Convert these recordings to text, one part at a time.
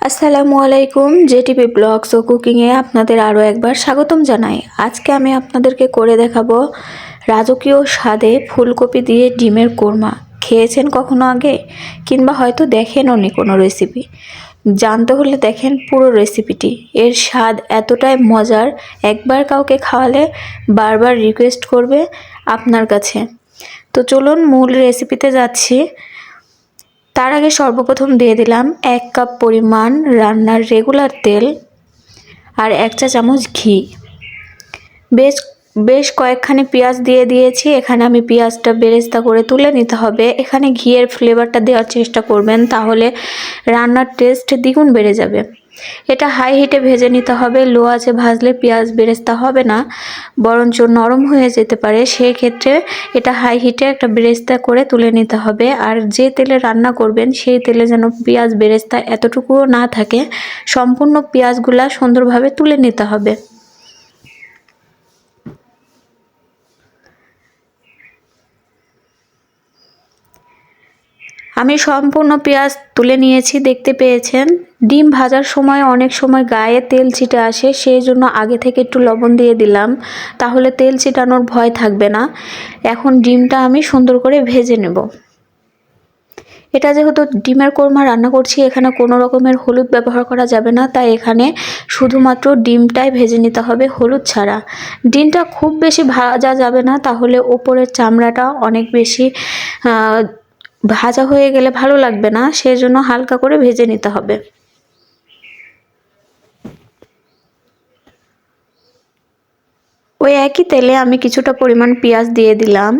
আসসালামু আলাইকুম JTV blogs ও কুকিংয়ে আপনাদের আরও একবার স্বাগতম জানাই। আজকে আমি আপনাদেরকে করে দেখাবো রাজকীয় স্বাদে ফুলকপি দিয়ে ডিমের কোরমা। খেয়েছেন কখনো আগে? কিংবা হয়তো দেখেনও নি কোনো রেসিপি? জানতে হলে দেখেন পুরো রেসিপিটি। এর স্বাদ এতটাই মজার, একবার কাউকে খাওয়ালে বারবার রিকোয়েস্ট করবে আপনার কাছে। তো চলুন মূল রেসিপিতে যাচ্ছি। তার আগে সর্বপ্রথম দিয়ে দিলাম এক কাপ পরিমাণ রান্নার রেগুলার তেল আর এক চা চামচ ঘি। বেশ বেশ কয়েকখানি পেঁয়াজ দিয়ে দিয়েছি। এখানে আমি পেঁয়াজটা বেরেস্তা করে তুলে নিতে হবে। এখানে ঘিয়ের ফ্লেভারটা দেওয়ার চেষ্টা করবেন, তাহলে রান্নার টেস্ট দ্বিগুণ বেড়ে যাবে। এটা হাই হিটে ভেজে নিতে হবে লো আছে ভাজলে পেঁয়াজ বেরেস্তা হবে না, বরঞ্চ নরম হয়ে যেতে পারে। সেই ক্ষেত্রে এটা হাই হিটে একটা বেরেস্তা করে তুলে নিতে হবে, আর যে তেলে রান্না করবেন সেই তেলে যেন পেঁয়াজ বেরেস্তা এতটুকুও না থাকে, সম্পূর্ণ পেঁয়াজগুলা সুন্দরভাবে তুলে নিতে হবে। আমি সম্পূর্ণ পেঁয়াজ তুলে নিয়েছি, দেখতে পেয়েছেন? ডিম ভাজার সময় অনেক সময় গায়ে তেল ছিটে আসে, সেই জন্য আগে থেকে একটু লবণ দিয়ে দিলাম। তাহলে তেল ছিটানোর ভয় থাকবে না। এখন ডিমটা আমি সুন্দর করে ভেজে নেব। এটা যেহেতু ডিমের কোরমা রান্না করছি, এখানে কোনো রকমের হলুদ ব্যবহার করা যাবে না। তাই এখানে শুধুমাত্র ডিমটাই ভেজে নিতে হবে, হলুদ ছাড়া। ডিমটা খুব বেশি ভাজা যাবে না, তাহলে ওপরের চামড়াটা অনেক বেশি ভাজা হয়ে গেলে ভালো লাগবে না সেই জন্য হালকা করে ভেজে নিতে হবে। ওই একই তেলে আমি কিছুটা পরিমাণ পেঁয়াজ দিয়ে দিলাম।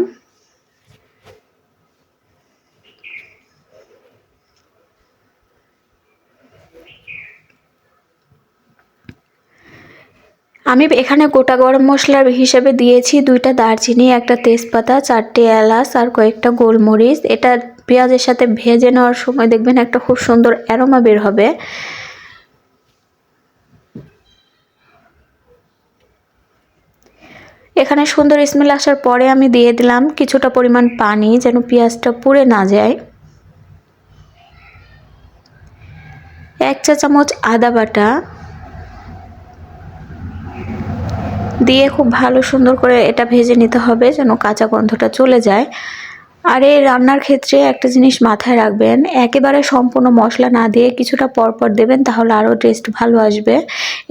আমি এখানে গোটা গরম মশলার হিসেবে দিয়েছি দুইটা দারচিনি, একটা তেজপাতা, চারটে এলাচ আর কয়েকটা গোলমরিচ। এটা পেঁয়াজের সাথে ভেজে নেওয়ার সময় দেখবেন একটা খুব সুন্দর অ্যারোমা বের হবে। এখানে সুন্দর স্মেল আসার পরে আমি দিয়ে দিলাম কিছুটা পরিমাণ পানি যেন পেঁয়াজটা পুড়ে না যায়। এক চা চামচ আদা বাটা দিয়ে খুব ভালো সুন্দর করে এটা ভেজে নিতে হবে যেন কাঁচা গন্ধটা চলে যায়। আর এই রান্নার ক্ষেত্রে একটা জিনিস মাথায় রাখবেন, একেবারে সম্পূর্ণ মশলা না দিয়ে কিছুটা পরপর দেবেন, তাহলে আরও টেস্ট ভালো আসবে।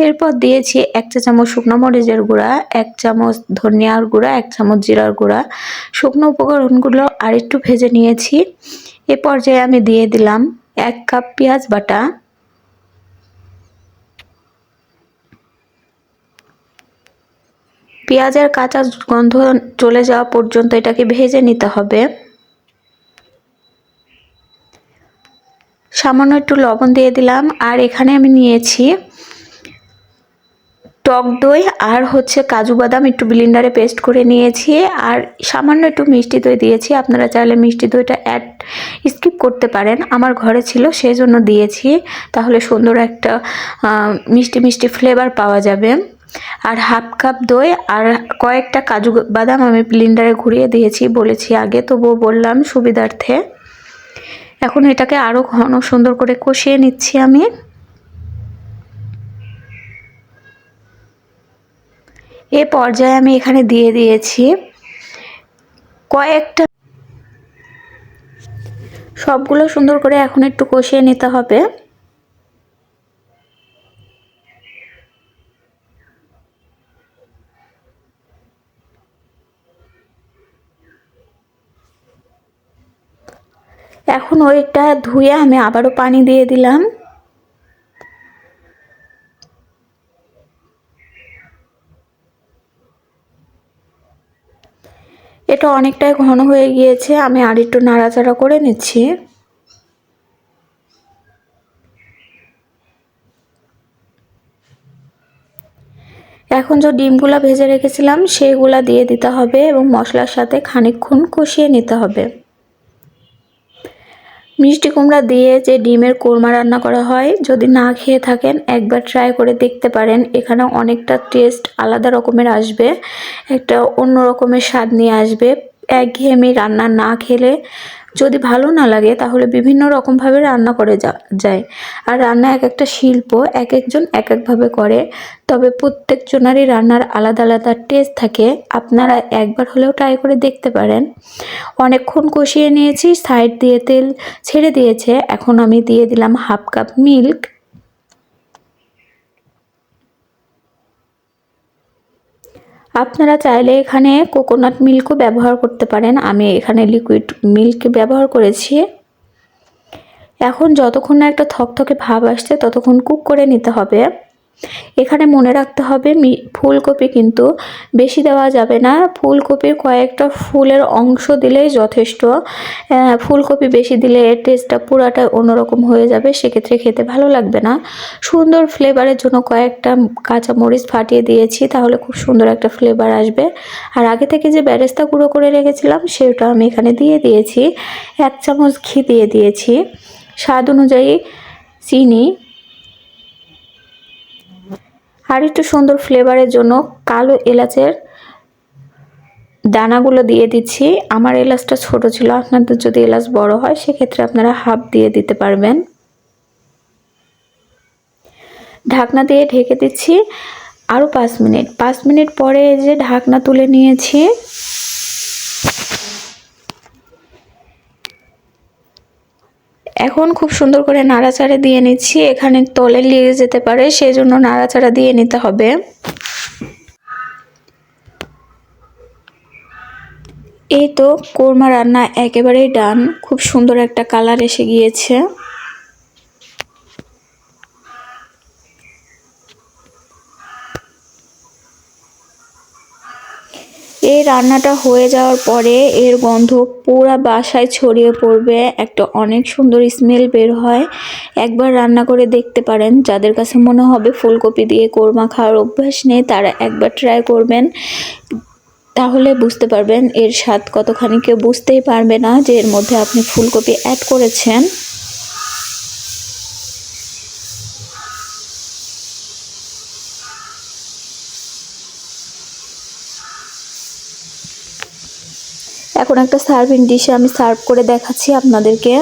এরপর দিয়েছি এক চা চামচ শুকনো মরিচের গুঁড়া, এক চামচ ধনিয়ার গুঁড়া, এক চামচ জিরার গুঁড়া। শুকনো উপকরণগুলো আরেকটু ভেজে নিয়েছি। এ পর্যায়ে আমি দিয়ে দিলাম এক কাপ পেঁয়াজ বাটা। পেঁয়াজের কাঁচা গন্ধ চলে যাওয়া পর্যন্ত এটাকে ভেজে নিতে হবে। সামান্য একটু লবণ দিয়ে দিলাম। আর এখানে আমি নিয়েছি টক দই আর হচ্ছে কাজু বাদাম একটু ব্লিন্ডারে পেস্ট করে নিয়েছি। আর সামান্য একটু মিষ্টি দই দিয়েছি। আপনারা চাইলে মিষ্টি দইটা অ্যাড স্কিপ করতে পারেন। আমার ঘরে ছিল সেই জন্য দিয়েছি। তাহলে সুন্দর একটা মিষ্টি মিষ্টি ফ্লেভার পাওয়া যাবে। আর হাফ কাপ দই আর কয়েকটা কাজু বাদাম আমি ব্লিন্ডারে ঘুরিয়ে দিয়েছি, বলেছি আগে, তবুও বললাম সুবিধার্থে। এখন এটাকে আরও ঘন সুন্দর করে কষিয়ে নিচ্ছি আমি। এ পর্যায়ে আমি এখানে দিয়ে দিয়েছি কয়েকটা সবগুলো সুন্দর করে এখন একটু কষিয়ে নিতে হবে। এখন ওইটা ধুয়ে আমি আবারও পানি দিয়ে দিলাম। এটা অনেকটাই ঘন হয়ে গিয়েছে, আমি আর একটু নাড়াচাড়া করে নিচ্ছি। এখন যে ডিমগুলা ভেজে রেখেছিলাম, সেইগুলা দিয়ে দিতে হবে এবং মশলার সাথে খানিকক্ষণ কষিয়ে নিতে হবে। মিষ্টি কুমড়া দিয়ে যে ডিমের কোরমা রান্না করা হয়, যদি না খেয়ে থাকেন, একবার ট্রাই করে দেখতে পারেন। এখানে অনেকটা টেস্ট আলাদা রকমের আসবে, একটা অন্য রকমের স্বাদ নিয়ে আসবে। একঘেয়েমি রান্না না খেলে যদি ভালো না লাগে, তাহলে বিভিন্ন রকমভাবে রান্না করে যায়। আর রান্না এক একটা শিল্প এক একজন এক একভাবে করে, তবে প্রত্যেকজনারই রান্নার আলাদা আলাদা টেস্ট থাকে। আপনারা একবার হলেও ট্রাই করে দেখতে পারেন। অনেকক্ষণ কষিয়ে নিয়েছি সাইড দিয়ে তেল ছেড়ে দিয়েছে। এখন আমি দিয়ে দিলাম হাফ কাপ মিল্ক আপনারা চাইলে এখানে কোকোনাট মিল্কও ব্যবহার করতে পারেন। আমি এখানে লিকুইড মিল্ক ব্যবহার করেছি। এখন যতক্ষণ না একটা থকথকে ভাব আসছে, ততক্ষণ কুক করে নিতে হবে। এখানে মনে রাখতে হবে ফুলকপি কিন্তু বেশি দেওয়া যাবে না। ফুলকপির কয়েকটা ফুলের অংশ দিলেই যথেষ্ট। ফুলকপি বেশি দিলে এর টেস্টটা পুরাটা অন্যরকম হয়ে যাবে, সেক্ষেত্রে খেতে ভালো লাগবে না। সুন্দর ফ্লেভারের জন্য কয়েকটা কাঁচা মরিচ ফাটিয়ে দিয়েছি, তাহলে খুব সুন্দর একটা ফ্লেভার আসবে। আর আগে থেকে যে ব্যারেস্তা গুঁড়ো করে রেখেছিলাম, সেটা আমি এখানে দিয়ে দিয়েছি। এক চামচ ঘি দিয়ে দিয়েছি। স্বাদ অনুযায়ী চিনি আর একটু সুন্দর ফ্লেভারের জন্য কালো এলাচের দানাগুলো দিয়ে দিচ্ছি। আমার এলাচটা ছোট ছিল, আপনাদের যদি এলাচ বড় হয়, সেক্ষেত্রে আপনারা হাফ দিয়ে দিতে পারবেন। ঢাকনা দিয়ে ঢেকে দিচ্ছি। আরও পাঁচ মিনিট। পাঁচ মিনিট পরে যে ঢাকনা তুলে নিয়েছি এখন খুব সুন্দর করে নাড়াচাড়া দিয়ে নিচ্ছি। এখানে তলে লেগে যেতে পারে সেই জন্য নাড়াচাড়া দিয়ে নিতে হবে। এই তো কোরমা রান্না একেবারেই ডান। খুব সুন্দর একটা কালার এসে গিয়েছে। রান্নাটা হয়ে যাওয়ার পরে এর গন্ধ পুরা বাসায় ছড়িয়ে পড়বে। একটা অনেক সুন্দর স্মেল বের হয়। একবার রান্না করে দেখতে পারেন। যাদের কাছে মনে হবে ফুলকপি দিয়ে কোরমা খাওয়ার অভ্যাস নেই, তারা একবার ট্রাই করবেন। তাহলে বুঝতে পারবেন এর স্বাদ কতখানি, কেউ বুঝতেই পারবে না যে এর মধ্যে আপনি ফুলকপি অ্যাড করেছেন। এখন একটা সার্ভিং ডিশে আমি সার্ভ করে দেখাচ্ছি আপনাদেরকে।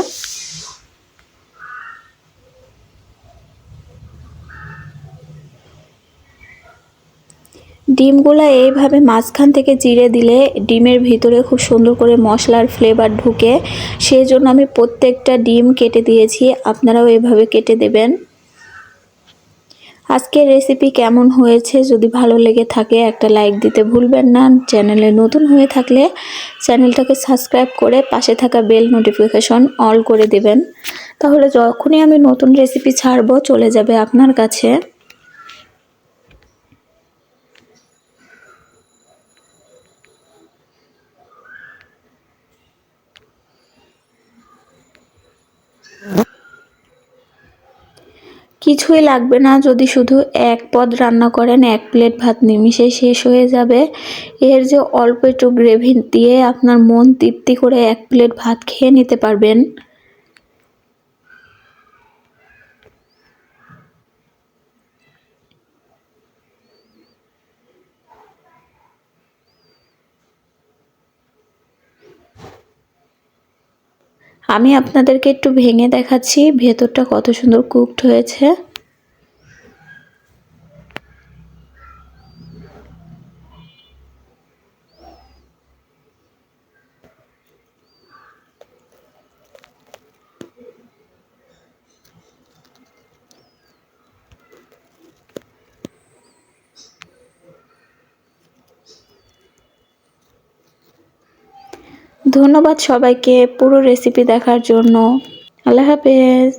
ডিমগুলো এইভাবে মাঝখান থেকে জিরে দিলে ডিমের ভিতরে খুব সুন্দর করে মশলার ফ্লেভার ঢুকে। সেই জন্য আমি প্রত্যেকটা ডিম কেটে দিয়েছি, আপনারাও এভাবে কেটে দেবেন। আজকের রেসিপি কেমন হয়েছে? যদি ভালো লেগে থাকে, একটা লাইক দিতে ভুলবেন না। চ্যানেলে নতুন হয়ে থাকলে চ্যানেলটাকে সাবস্ক্রাইব করে পাশে থাকা বেল নোটিফিকেশন অল করে দেবেন। তাহলে যখনই আমি নতুন রেসিপি ছাড়বো, চলে যাবে আপনার কাছে। কিছুই লাগবে না, যদি শুধু এক পদ রান্না করেন, এক প্লেট ভাত নিমিশে শেষ হয়ে যাবে। এর যে অল্প একটু গ্রেভি দিয়ে আপনার মন তৃপ্তি করে এক প্লেট ভাত খেয়ে নিতে পারবেন। আমি আপনাদেরকে একটু ভেঙে দেখাচ্ছি ভেতরটা কত সুন্দর কুকড হয়েছে। ধন্যবাদ সবাইকে পুরো রেসিপি দেখার জন্য। আল্লাহ হাফেজ।